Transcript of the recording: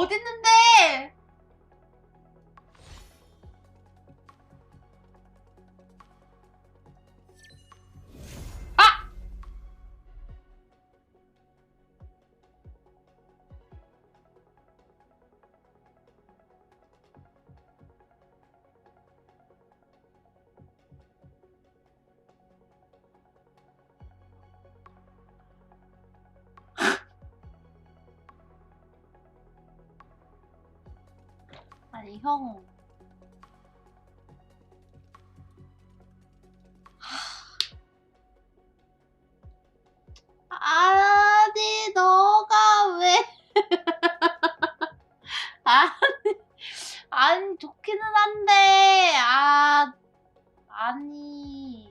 아 어딨는데? 아니 형. 아니 너가 왜? 아니 아니 좋기는 한데 아 아니.